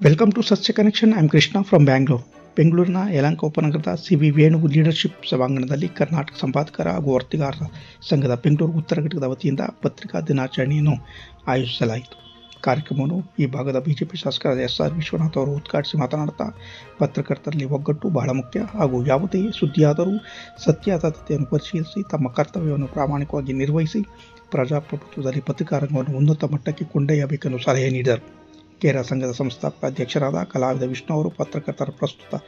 Welcome to ಸಸ್ಯ connection I am Krishna from Bangalore ಬೆಂಗಳೂರಿನ ಯಲಂಕ ಉಪನಗರದ ಸಿ ವಿ ವೇಣು ಲೀಡರ್ಶಿಪ್ ಸಭಾಂಗಣದಲ್ಲಿ ಕರ್ನಾಟಕ ಸಂಪಾದಕರ ಹಾಗೂ ವರ್ತಿಗಾರರ ಸಂಘದ ಬೆಂಗಳೂರು ಉತ್ತರ ಘಟಕದ ವತಿಯಿಂದ ಪತ್ರಿಕಾ ದಿನಾಚರಣೆಯನ್ನು ಆಯೋಜಿಸಲಾಯಿತು. ಕಾರ್ಯಕ್ರಮವನ್ನು ಈ ಭಾಗದ ಬಿಜೆಪಿ ಶಾಸಕರಾದ ಎಸ್ ಆರ್ ವಿಶ್ವನಾಥ್ ಅವರು ಉದ್ಘಾಟಿಸಿ ಮಾತನಾಡುತ್ತಾ ಪತ್ರಕರ್ತರಲ್ಲಿ ಒಗ್ಗಟ್ಟು ಬಹಳ ಮುಖ್ಯ ಹಾಗೂ ಯಾವುದೇ ಸುದ್ದಿಯಾದರೂ ಸತ್ಯಾಸತ್ಯತೆಯನ್ನು ಪರಿಶೀಲಿಸಿ ತಮ್ಮ ಕರ್ತವ್ಯವನ್ನು ಪ್ರಾಮಾಣಿಕವಾಗಿ ನಿರ್ವಹಿಸಿ ಪ್ರಜಾಪ್ರಭುತ್ವದಲ್ಲಿ ಪತ್ರಿಕಾ ರಂಗವನ್ನು ಉನ್ನತ ಮಟ್ಟಕ್ಕೆ ಕೊಂಡೊಯ್ಯಬೇಕೆಂದು ಸಲಹೆ ನೀಡಿದರು. ಕೇರಳ ಸಂಘದ ಸಂಸ್ಥಾಪಕ ಅಧ್ಯಕ್ಷರಾದ ಕಲಾವಿದ ವಿಷ್ಣು ಅವರು ಪತ್ರಕರ್ತರ ಪ್ರಸ್ತುತ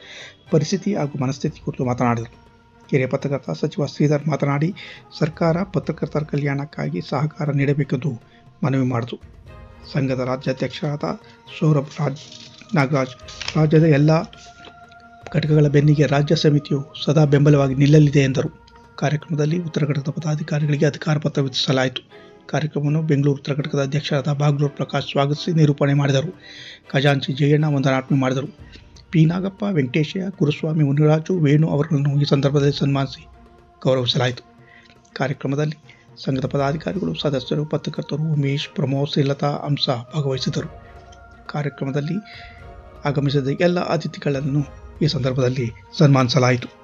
ಪರಿಸ್ಥಿತಿ ಹಾಗೂ ಮನಸ್ಥಿತಿ ಕುರಿತು ಮಾತನಾಡಿದರು. ಕೆರೆ ಪತ್ರಕರ್ತ ಸಚಿವ ಶ್ರೀಧರ್ ಮಾತನಾಡಿ, ಸರ್ಕಾರ ಪತ್ರಕರ್ತರ ಕಲ್ಯಾಣಕ್ಕಾಗಿ ಸಹಕಾರ ನೀಡಬೇಕೆಂದು ಮನವಿ ಮಾಡಿತು. ಸಂಘದ ರಾಜ್ಯಾಧ್ಯಕ್ಷರಾದ ಸೌರಭ್ ರಾಜ್, ನಾಗರಾಜ್, ರಾಜ್ಯದ ಎಲ್ಲ ಘಟಕಗಳ ಬೆನ್ನಿಗೆ ರಾಜ್ಯ ಸಮಿತಿಯು ಸದಾ ಬೆಂಬಲವಾಗಿ ನಿಲ್ಲಲಿದೆ ಎಂದರು. ಕಾರ್ಯಕ್ರಮದಲ್ಲಿ ಉತ್ತರ ಘಟಕದ ಪದಾಧಿಕಾರಿಗಳಿಗೆ ಅಧಿಕಾರ ಪತ್ರ ವಿತರಿಸಲಾಯಿತು. ಕಾರ್ಯಕ್ರಮವನ್ನು ಬೆಂಗಳೂರು ಉತ್ತರ ಘಟಕದ ಅಧ್ಯಕ್ಷರಾದ ಬಾಗ್ಲೂರು ಪ್ರಕಾಶ್ ಸ್ವಾಗತಿಸಿ ನಿರೂಪಣೆ ಮಾಡಿದರು. ಖಜಾಂಚಿ ಜಯಣ್ಣ ವಂದನಾರ್ಪಣೆ ಮಾಡಿದರು. ಪಿ ನಾಗಪ್ಪ, ವೆಂಕಟೇಶಯ್ಯ, ಗುರುಸ್ವಾಮಿ, ಮುನಿರಾಜು, ವೇಣು ಅವರುಗಳನ್ನು ಈ ಸಂದರ್ಭದಲ್ಲಿ ಸನ್ಮಾನಿಸಿ ಗೌರವಿಸಲಾಯಿತು. ಕಾರ್ಯಕ್ರಮದಲ್ಲಿ ಸಂಘದ ಪದಾಧಿಕಾರಿಗಳು, ಸದಸ್ಯರು, ಪತ್ರಕರ್ತರು ಉಮೇಶ್, ಪ್ರಮೋದ್, ಶ್ರೀಲತಾ ಅಂಶ ಭಾಗವಹಿಸಿದರು ಕಾರ್ಯಕ್ರಮದಲ್ಲಿ ಆಗಮಿಸಿದ ಎಲ್ಲ ಅತಿಥಿಗಳನ್ನು ಈ ಸಂದರ್ಭದಲ್ಲಿ ಸನ್ಮಾನಿಸಲಾಯಿತು.